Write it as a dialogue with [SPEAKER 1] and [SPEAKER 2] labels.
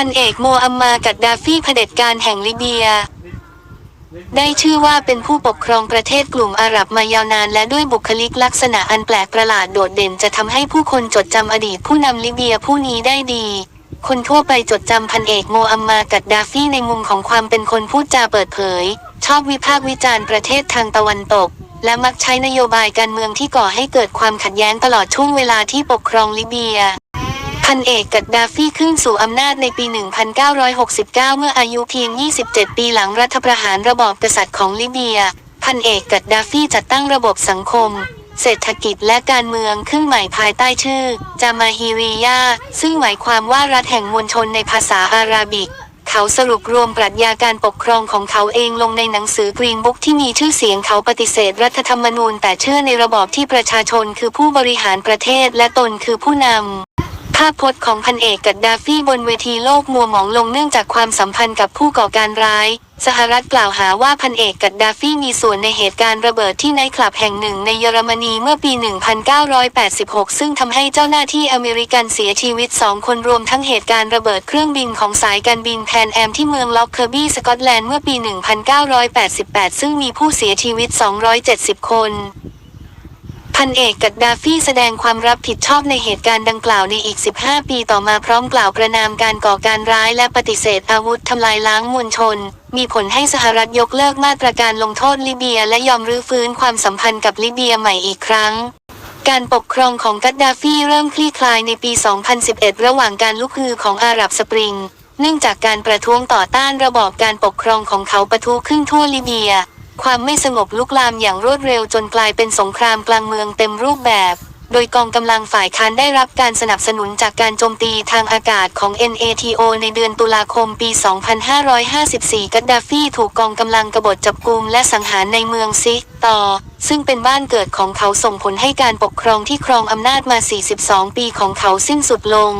[SPEAKER 1] พันเอกโมอัมมากัดดาฟีเผด็จการแห่งลิเบีย ได้ชื่อว่าเป็นผู้ปกครองประเทศกลุ่มอาหรับมายาวนานและด้วยบุคลิกลักษณะอันแปลกประหลาดโดดเด่นจะทำให้ผู้คนจดจำอดีตผู้นำลิเบียผู้นี้ได้ดี คนทั่วไปจดจำพันเอกโมอัมมากัดดาฟีในมุมของความเป็นคนพูดจาเปิดเผย ชอบวิพากษ์วิจารณ์ประเทศทางตะวันตกและมักใช้นโยบายการเมืองที่ก่อให้เกิดความขัดแย้งตลอดช่วงเวลาที่ปกครองลิเบีย พันเอกกัดดาฟีขึ้นสู่อำนาจในปี 1969 เมื่ออายุเพียง 27 ปีหลังรัฐประหารระบอบกษัตริย์ของลิเบีย พันเอกกัดดาฟีจัดตั้งระบบสังคม เศรษฐกิจและการเมืองขึ้นใหม่ภายใต้ชื่อ จามาฮิริยา ซึ่งหมายความว่ารัฐแห่งมวลชนในภาษาอาหราบิก เขาสรุปรวมปรัชญาการปกครองของเขาเองลงในหนังสือกรีนบุ๊กที่มีชื่อเสียงเขาปฏิเสธรัฐธรรมนูญแต่เชื่อในระบอบที่ประชาชนคือผู้บริหารประเทศและตนคือผู้นำ ภาพพจน์ของพันเอกกัดดาฟี่บนเวทีโลกมัวหมองลงเนื่องจากความสัมพันธ์กับผู้ก่อการร้าย สหรัฐกล่าวหาว่าพันเอกกัดดาฟี่มีส่วนในเหตุการณ์ระเบิดที่ไนท์คลับแห่งหนึ่งในเยอรมนีเมื่อปี 1986 ซึ่งทำให้เจ้าหน้าที่อเมริกันเสียชีวิต 2 คนรวมทั้งเหตุการณ์ระเบิดเครื่องบินของสายการบินแพนแอมที่เมืองล็อกเคอร์บี้สกอตแลนด์เมื่อปี 1988 ซึ่งมีผู้เสียชีวิต 270 คน พันเอกกัดดาฟีแสดงความรับผิดชอบในเหตุการณ์ดังกล่าวในอีก 15 ปีต่อมาพร้อมกล่าวประนามการก่อการร้ายและปฏิเสธอาวุธทำลายล้างมวลชน มีผลให้สหรัฐยกเลิกมาตรการลงโทษลิเบียและยอมรื้อฟื้นความสัมพันธ์กับลิเบียใหม่อีกครั้งการปกครองของกัดดาฟีเริ่มคลี่คลายในปี 2011 ระหว่างการลุกฮือของอาหรับสปริง เนื่องจากการประท้วงต่อต้านระบอบการปกครองของเขาปะทุขึ้นทั่วลิเบีย ความไม่สงบลุกลามอย่างรวดเร็วจนกลายเป็นสงครามกลางเมืองเต็มรูปแบบ โดยกองกำลังฝ่ายค้านได้รับการสนับสนุนจากการโจมตีทางอากาศของ NATO ในเดือนตุลาคมปี 2554 กัดดาฟีถูกกองกำลังกบฏจับกุมและสังหารในเมืองซิกต่อ ซึ่งเป็นบ้านเกิดของเขาส่งผลให้การปกครองที่ครองอำนาจมา 42 ปีของเขาสิ้นสุดลง